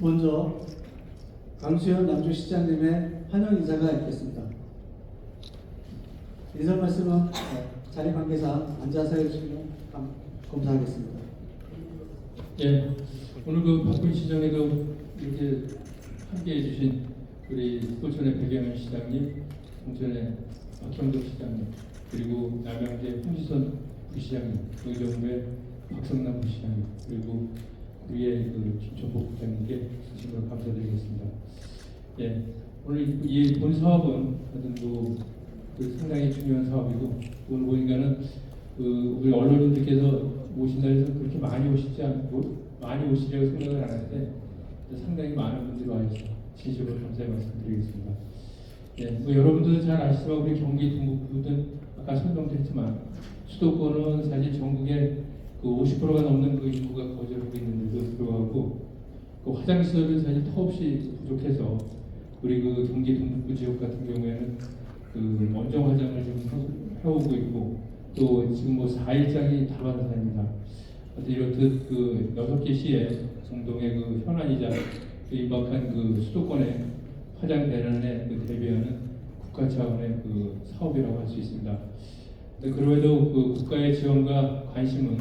먼저 강수현 남주시장님의 환영 인사가 있겠습니다. 인사 말씀은 어, 자리 관계사 앉아서 해주시면 감- 감사하겠습니다. 예, 오늘 그 바쁜 시장에도 이렇게 함께 해 주신 우리 포천의 백영현 시장님, 홍천의 박형덕 시장님, 그리고 남양주의 홍지선 부시장님, 의정부의 박성남 부시장님, 그리고 우리의 그 김천복 부장님께 진심으로 감사드리겠습니다. 예, 오늘 이 본 사업은 하여튼 뭐, 그 상당히 중요한 사업이고 오늘 보니까는 그 우리 언론인들께서 오신다 해서 그렇게 많이 오시지 않고 많이 오시려고 생각을 안 했는데 상당히 많은 분들이 와 주셔서 진심으로 감사의 말씀드리겠습니다. 예, 뭐 여러분들도 잘 아시지만 우리 경기 동북부는 아까 설명도 했지만 수도권은 사실 전국의 그 50%가 넘는 그 인구가 거주하고 있는데도 불구하고 그 화장시설은 사실 터없이 부족해서 우리 그 경기 동북부 지역 같은 경우에는 그 원정 화장을 지금 해- 해오고 있고 또 지금 뭐 4일장이 다 반사입니다. 하여튼 이렇듯 그 여섯 개 시에 정동의 그 현안이자 그 임박한 그 수도권의 화장 대란에 그 대비하는 국가 차원의 그 사업이라고 할 수 있습니다. 그럼에도 그 국가의 지원과 관심은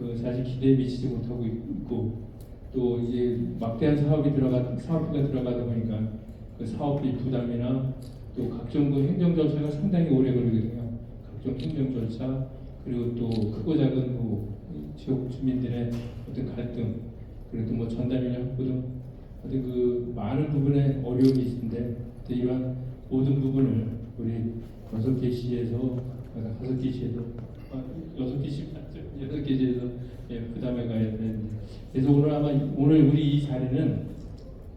그 사실 기대에 미치지 못하고 있고 또 이제 막대한 사업이 들어가 사업비가 들어가다 보니까 그 사업비 부담이나 또 각종 그 행정 절차가 상당히 오래 걸리거든요. 각종 행정 절차 그리고 또 크고 작은 뭐 지역 주민들의 어떤 갈등 그리고 또 뭐 전담 인력 확보 등 어떤 그 많은 부분에 어려움이 있는데 또 이러한 모든 부분을 우리 여섯 개 시에서 아, 다섯 개 시에서 아, 여섯 개시 맞죠? 여섯 개 시에서 예, 부담해 가야 되는데. 그래서 오늘 아마 오늘 우리 이 자리는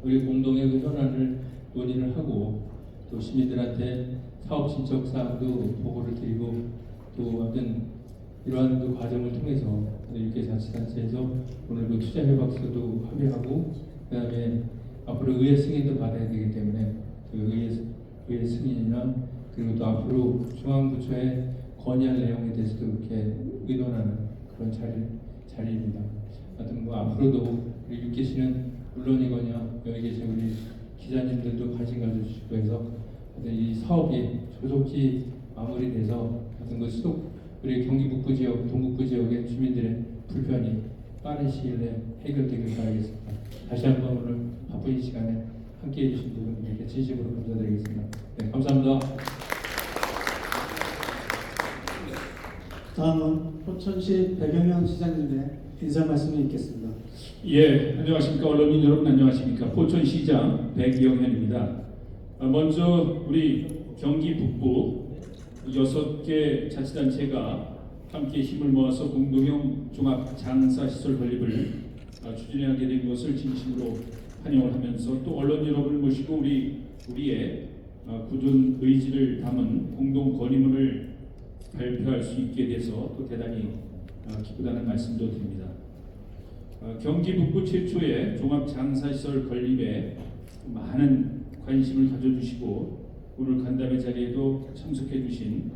우리 공동의 그 현안을 논의를 하고 또 시민들한테 사업 신청 사항도 보고를 드리고 또 어떤 이러한 그 과정을 통해서 이렇게 자치단체에서 오늘 그 투자 협약서도 합의하고 그다음에 앞으로 의회 승인도 받아야 되기 때문에 그 의회 의회 승인이나 그리고 또 앞으로 중앙부처에 건의할 내용에 대해서도 이렇게 의논하는 그런 자리 자리입니다. 하여튼 뭐 앞으로도 우리 육계 씨는 물론이거냐 여기 계신 우리 기자님들도 관심 가져주시고 해서 이 사업이 조속히 마무리돼서 하여튼 그 수도 우리 경기 북부 지역, 동북부 지역의 주민들의 불편이 빠른 시일 내에 해결되길 바라겠습니다. 다시 한번 오늘 바쁜 이 시간에 함께해 주신 분들께 진심으로 감사드리겠습니다. 네, 감사합니다. 다음은 포천시 백영현 시장님의 인사 말씀이 있겠습니다. 예, 안녕하십니까 언론인 여러분 안녕하십니까 포천시장 백영현입니다. 아, 먼저 우리 경기 북부 여섯 개 자치단체가 함께 힘을 모아서 공동형 종합 장사 시설 건립을 아, 추진하게 된 것을 진심으로 환영을 하면서 또 언론 여러분을 모시고 우리 우리의 아, 굳은 의지를 담은 공동 건의문을 발표할 수 있게 돼서 또 대단히 아, 기쁘다는 말씀도 드립니다. 어, 경기 북부 최초의 종합 장사시설 건립에 많은 관심을 가져주시고 오늘 간담회 자리에도 참석해 주신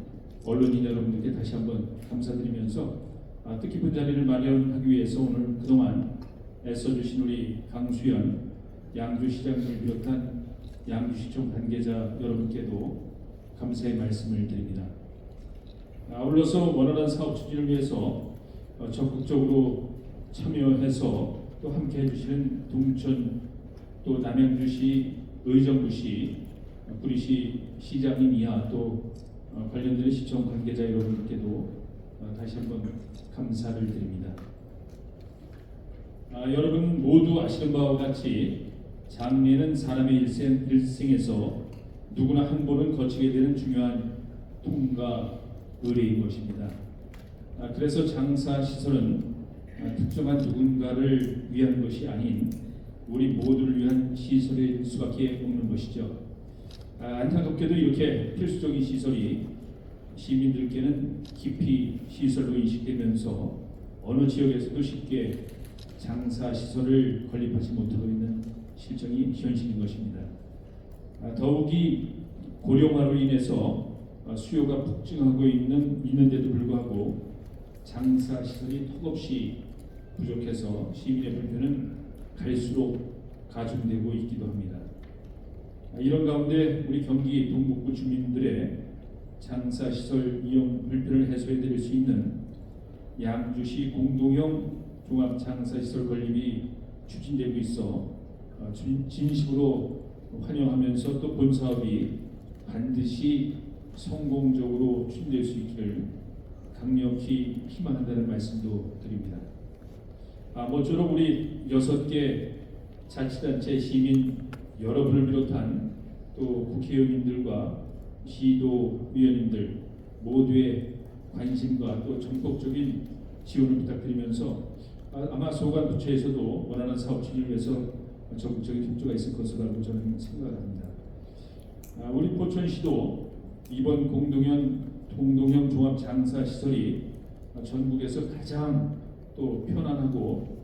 언론인 여러분들께 다시 한번 감사드리면서 아, 뜻깊은 자리를 마련하기 위해서 오늘 그동안 애써주신 우리 강수현 양주시장님을 비롯한 양주시청 관계자 여러분께도 감사의 말씀을 드립니다. 아울러서 원활한 사업 추진을 위해서 어, 적극적으로 참여해서 또 함께 해주시는 동천 또 남양주시 의정부시 어, 구리시 시장님 이하 또 어, 관련된 시청 관계자 여러분께도 어, 다시 한번 감사를 드립니다. 아, 여러분 모두 아시는 바와 같이 장례는 사람의 일생, 일생에서 누구나 한 번은 거치게 되는 중요한 통과 의례인 것입니다. 아, 그래서 장사 시설은 아, 특정한 누군가를 위한 것이 아닌 우리 모두를 위한 시설일 수밖에 없는 것이죠. 아, 안타깝게도 이렇게 필수적인 시설이 시민들께는 깊이 시설로 인식되면서 어느 지역에서도 쉽게 장사 시설을 건립하지 못하고 있는 실정이 현실인 것입니다. 아, 더욱이 고령화로 인해서 어, 수요가 폭증하고 있는 있는데도 불구하고 장사 시설이 턱없이 부족해서 시민의 불편은 갈수록 가중되고 있기도 합니다. 아, 이런 가운데 우리 경기 동북부 주민들의 장사 시설 이용 불편을 해소해 드릴 수 있는 양주시 공동형 종합 장사 시설 건립이 추진되고 있어 어, 진- 진심으로 환영하면서 또 본 사업이 반드시 성공적으로 추진될 수 있기를 강력히 희망한다는 말씀도 드립니다. 아, 모쪼록 우리 여섯 개 자치단체 시민 여러분을 비롯한 또 국회의원님들과 시도위원님들 모두의 관심과 또 전폭적인 지원을 부탁드리면서 아, 아마 소관 부처에서도 원하는 사업 진행을 위해서 적극적인 협조가 있을 것이라고 저는 생각합니다. 아, 우리 포천시도 이번 공동형 공동형 종합 장사 시설이 전국에서 가장 또 편안하고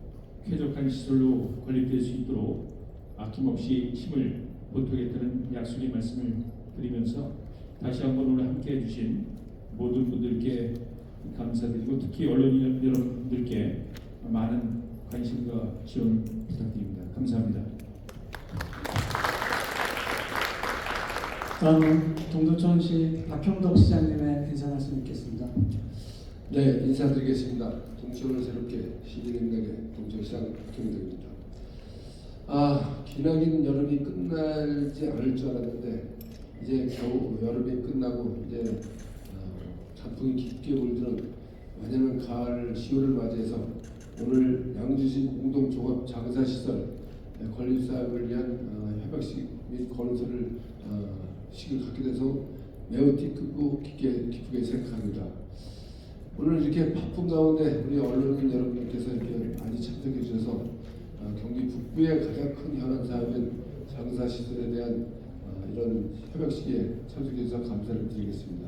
쾌적한 시설로 건립될 수 있도록 아낌없이 힘을 보태겠다는 약속의 말씀을 드리면서 다시 한번 오늘 함께 해 주신 모든 분들께 감사드리고 특히 언론인 여러분들께 많은 관심과 지원 부탁드립니다. 감사합니다. 다음은 동두천시 박형덕 시장님의 인사 말씀 있겠습니다. 네, 인사드리겠습니다. 동천을 새롭게 시민행당의 동천시장 박형덕입니다. 아, 기나긴 여름이 끝나지 않을 줄 알았는데 이제 겨우 여름이 끝나고 이제 어, 단풍이 깊게 물드는 완연한 가을 10월을 맞이해서 오늘 양주시 공동 종합 장사 시설 건립 사업을 위한 어, 협약식 및 건설을 어, 식을 갖게 돼서 매우 기쁘고 깊게 기쁘게 생각합니다. 오늘 이렇게 바쁜 가운데 우리 언론인 여러분께서 이렇게 많이 참석해 주셔서 어, 경기 북부의 가장 큰 현안 사업인 장사 시설에 대한 어, 이런 협약식에 참석해 주셔서 감사를 드리겠습니다.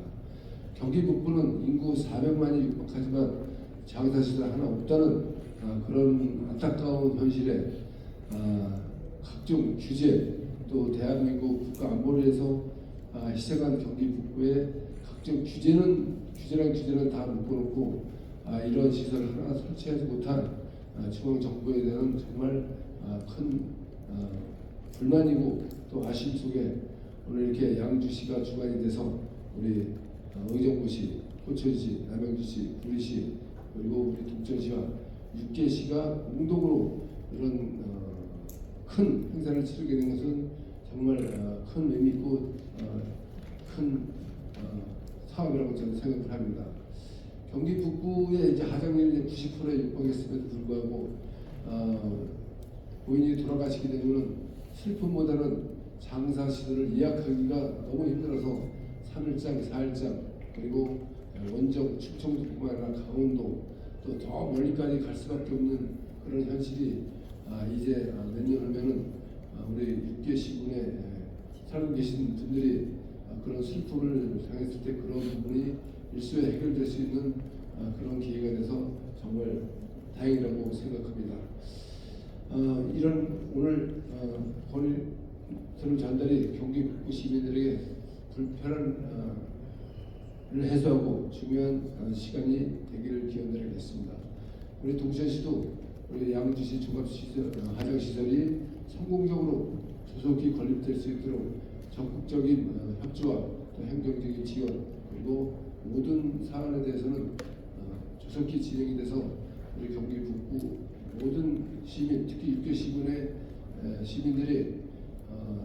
경기 북부는 인구 400만이 육박하지만 장사 시설 하나 없다는 어, 그런 안타까운 현실에 어, 각종 규제 또 대한민국 국가 안보를 위해서 아, 희생한 경기 북부의 각종 규제는 규제랑 규제는 다 묶어놓고 아, 이런 시설을 하나 설치하지 못한 아, 중앙 정부에 대한 정말 아, 큰 아, 불만이고 또 아쉬움 속에 오늘 이렇게 양주시가 주관이 돼서 우리 어, 의정부시, 포천시, 남양주시, 구리시 그리고 우리 동천시와 6개 시가 공동으로 이런 어, 큰 행사를 치르게 된 것은 정말 어, 큰 의미 있고 어, 큰 어, 사업이라고 저는 생각을 합니다. 경기 북부의 이제 하장률이 90%에 육박했음에도 불구하고 어, 고인이 돌아가시게 되면 슬픔보다는 장사 시설을 예약하기가 너무 힘들어서 3일장, 4일장 그리고 원정, 충청도뿐만 아니라 강원도 또 더 멀리까지 갈 수밖에 없는 그런 현실이 아, 이제 아, 몇년 후면은 아, 우리 6개 시군에 살고 계신 분들이 아, 그런 슬픔을 당했을 때 그런 부분이 일수에 해결될 수 있는 아, 그런 기회가 돼서 정말 다행이라고 생각합니다. 어, 이런 오늘 어, 권위 저는 전달이 경기 북부 시민들에게 어, 를 해소하고 중요한 어, 시간이 되기를 기원드리겠습니다. 우리 동천시도 우리 양주시 종합시설 어, 하장시설이 성공적으로 조속히 건립될 수 있도록 적극적인 어, 협조와 또 행정적인 지원 그리고 모든 사안에 대해서는 어, 조속히 진행이 돼서 우리 경기 북부 모든 시민 특히 육교 시군의 에, 시민들이 어,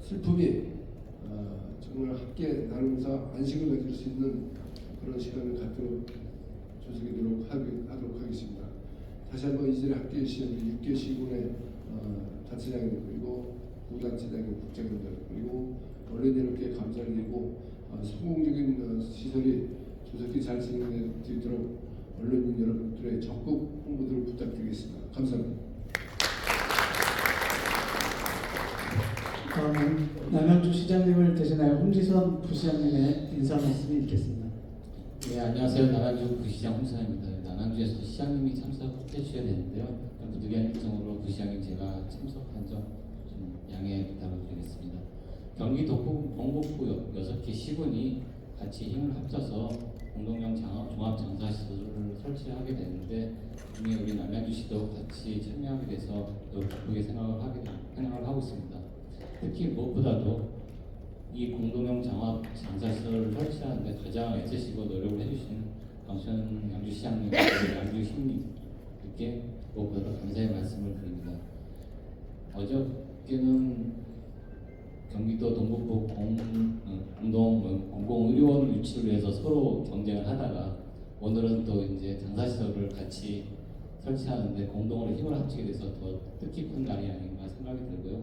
슬픔이 어, 정말 함께 나누면서 안식을 가질 수 있는 그런 시간을 갖도록 조속히 노력하도록 하겠습니다. 다시 한번 이 자리에 함께 해 주신 우리 6개 시군의 어, 단체장님 그 리고 부단체장님, 국장님들 그리고 언론인들께 감사를 드리고 어, 성공적인 어, 시설이 조속히 잘 진행되도록 언론인 여러분들의 적극 홍보들을 부탁드리겠습니다. 감사합니다. 다음은 남양주 시장님을 대신하여 홍지선 부시장님의 인사 말씀이 있겠습니다. 네, 안녕하세요. 남양주 부시장 홍사입니다. 남양주에서 시장님이 참석해 주셔야 되는데요. 부득이한 일정으로 부시장님 제가 참석한 점좀 양해 부탁을 드리겠습니다. 경기 동북 동북부 6개 시 시군이 같이 힘을 합쳐서 공동형 장학, 종합 장사시설을 설치하게 되는데 이미 우리 남양주시도 같이 참여하게 돼서 또 기쁘게 생각을 하게 생각을 하고 있습니다. 특히 무엇보다도 이 공동형 장학 장사시설을 설치하는데 가장 애쓰시고 노력을 해주신 강수현 양주시장님, 그리고 양주시민님께 무엇보다 감사의 말씀을 드립니다. 어저 께는 경기도 동북부 공, 어, 공동 어, 공공의료원 유치를 위해서 서로 경쟁을 하다가 오늘은 또 이제 장사시설을 같이 설치하는데 공동으로 힘을 합치게 돼서 더 뜻깊은 날이 아닌가 생각이 들고요.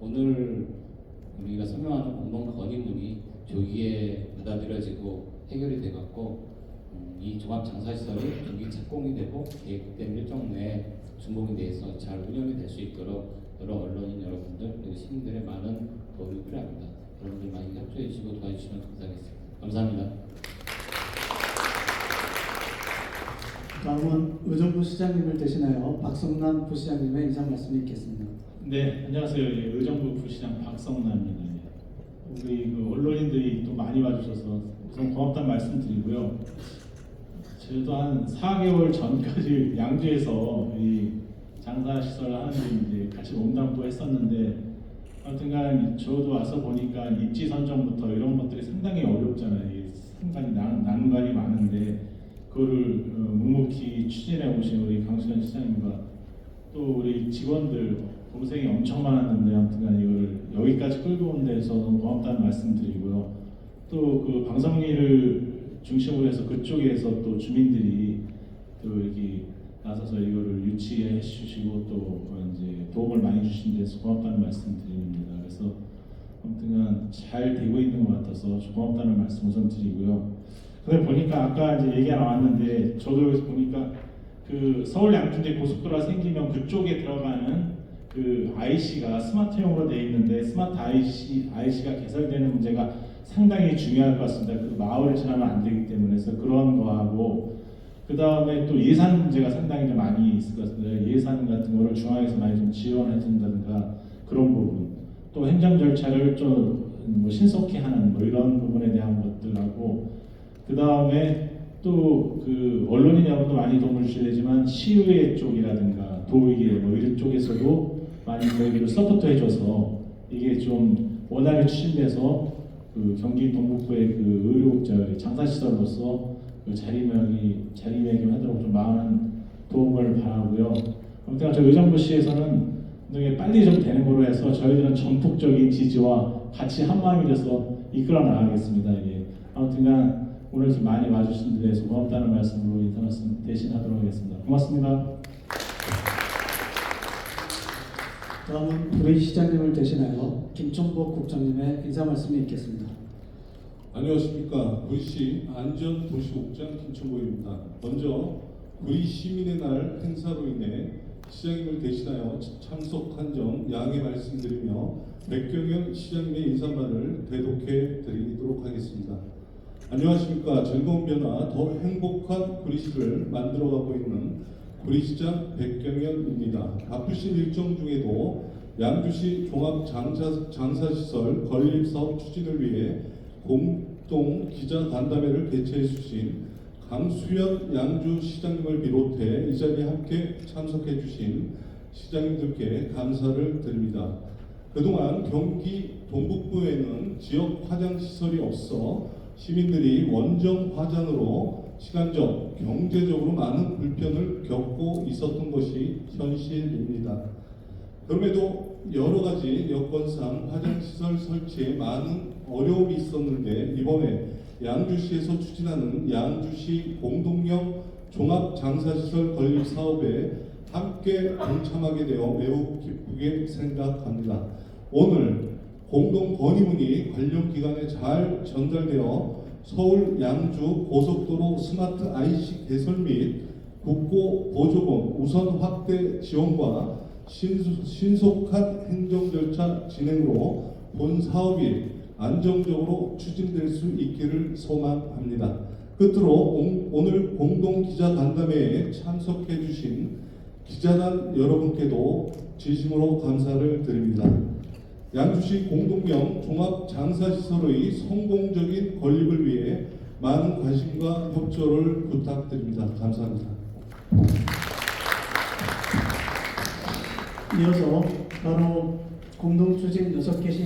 오늘 우리가 설명하는 공동 건의문이 조기에 받아들여지고 해결이 돼갖고 음, 이 종합 장사시설이 조기 착공이 되고 계획된 일정 내에 준공이 돼서 잘 운영이 될 수 있도록 여러 언론인 여러분들 그리고 시민들의 많은 도움이 필요합니다. 여러분들 많이 협조해 주시고 도와주시면 감사하겠습니다. 감사합니다. 다음은 의정부 시장님을 대신하여 박성남 부시장님의 인사 말씀이 있겠습니다. 네, 안녕하세요. 예, 의정부 부시장 박성남입니다. 예. 우리 그 언론인들이 또 많이 와주셔서 우선 고맙다는 말씀 드리고요. 저도 한 4개월 전까지 양주에서 이 장사 시설 하는데 이제 같이 몸담고 했었는데 하여튼간 저도 와서 보니까 입지 선정부터 이런 것들이 상당히 어렵잖아요. 이 상당히 난, 난관이 많은데 그거를 어, 묵묵히 추진해 오신 우리 강수현 시장님과 또 우리 직원들 고생이 엄청 많았는데 아무튼간 이거를 여기까지 끌고 온 데서 너무 고맙다는 말씀 드리고요. 또 그 방송리를 중심으로 해서 그쪽에서 또 주민들이 또 여기 나서서 이거를 유치해 주시고 또 이제 도움을 많이 주신 데서 고맙다는 말씀 드립니다. 그래서 아무튼간 잘 되고 있는 것 같아서 고맙다는 말씀 우선 드리고요. 근데 보니까 아까 이제 얘기가 나왔는데 저도 여기서 보니까 그 서울 양준대 고속도로가 생기면 그쪽에 들어가는 그 IC가 스마트형으로 되어 있는데 스마트 IC, IC가 개설되는 문제가 상당히 중요할 것 같습니다. 그 마을을 지나면 안 되기 때문에 그래서 그런 거하고 그 다음에 또 예산 문제가 상당히 좀 많이 있을 것 같습니다. 예산 같은 거를 중앙에서 많이 좀 지원해 준다든가 그런 부분 또 행정 절차를 좀 뭐 신속히 하는 뭐 이런 부분에 대한 것들하고 그 다음에 또그 여러분도 많이 도움을 주시지만 시의회 쪽이라든가 도의회 뭐 이런 쪽에서도 많이 저희를 서포트 해줘서 이게 좀 원활히 추진돼서 그 경기 동북부의 그 의료 저 장사시설로서 그 자리매김 자리매김하도록 좀 많은 도움을 바라고요. 아무튼 저 의정부시에서는 이게 빨리 좀 되는 걸로 해서 저희들은 전폭적인 지지와 같이 한 마음이 돼서 이끌어 나가겠습니다. 예. 아무튼간 오늘 좀 많이 와주신 데 대해서 고맙다는 말씀으로 말씀 대신하도록 하겠습니다. 고맙습니다. 다음은 부시장님을 대신하여 김종복 국장님의 인사 말씀이 있겠습니다. 안녕하십니까 구리시 안전도시국장 김천보입니다. 먼저 구리 시민의 날 행사로 인해 시장님을 대신하여 참석한 점 양해 말씀드리며 백경현 시장님의 인사말을 대독해 드리도록 하겠습니다. 안녕하십니까 즐거운 변화 더 행복한 구리시를 만들어가고 있는 구리시장 백경현입니다. 바쁘신 일정 중에도 양주시 종합 장사, 장사시설 건립 사업 추진을 위해 공동 기자 간담회를 개최해 주신 강수현 양주시장님을 비롯해 이 자리에 함께 참석해 주신 시장님들께 감사를 드립니다. 그동안 경기 동북부에는 지역 화장 시설이 없어 시민들이 원정 화장으로 시간적, 경제적으로 많은 불편을 겪고 있었던 것이 현실입니다. 그럼에도 여러 가지 여건상 화장시설 설치에 많은 어려움이 있었는데 이번에 양주시에서 추진하는 양주시 공동형 종합장사시설 건립 사업에 함께 동참하게 되어 매우 기쁘게 생각합니다. 오늘 공동 건의문이 관련 기관에 잘 전달되어 서울 양주 고속도로 스마트 IC 개설 및 국고 보조금 우선 확대 지원과 신속한 행정 절차 진행으로 본 사업이 안정적으로 추진될 수 있기를 소망합니다. 끝으로 오- 오늘 공동 기자 간담회에 참석해 주신 기자단 여러분께도 진심으로 감사를 드립니다. 양주시 공동형 종합장사시설의 성공적인 건립을 위해 많은 관심과 협조를 부탁드립니다. 감사합니다. 이어서 바로 공동 추진 6개 시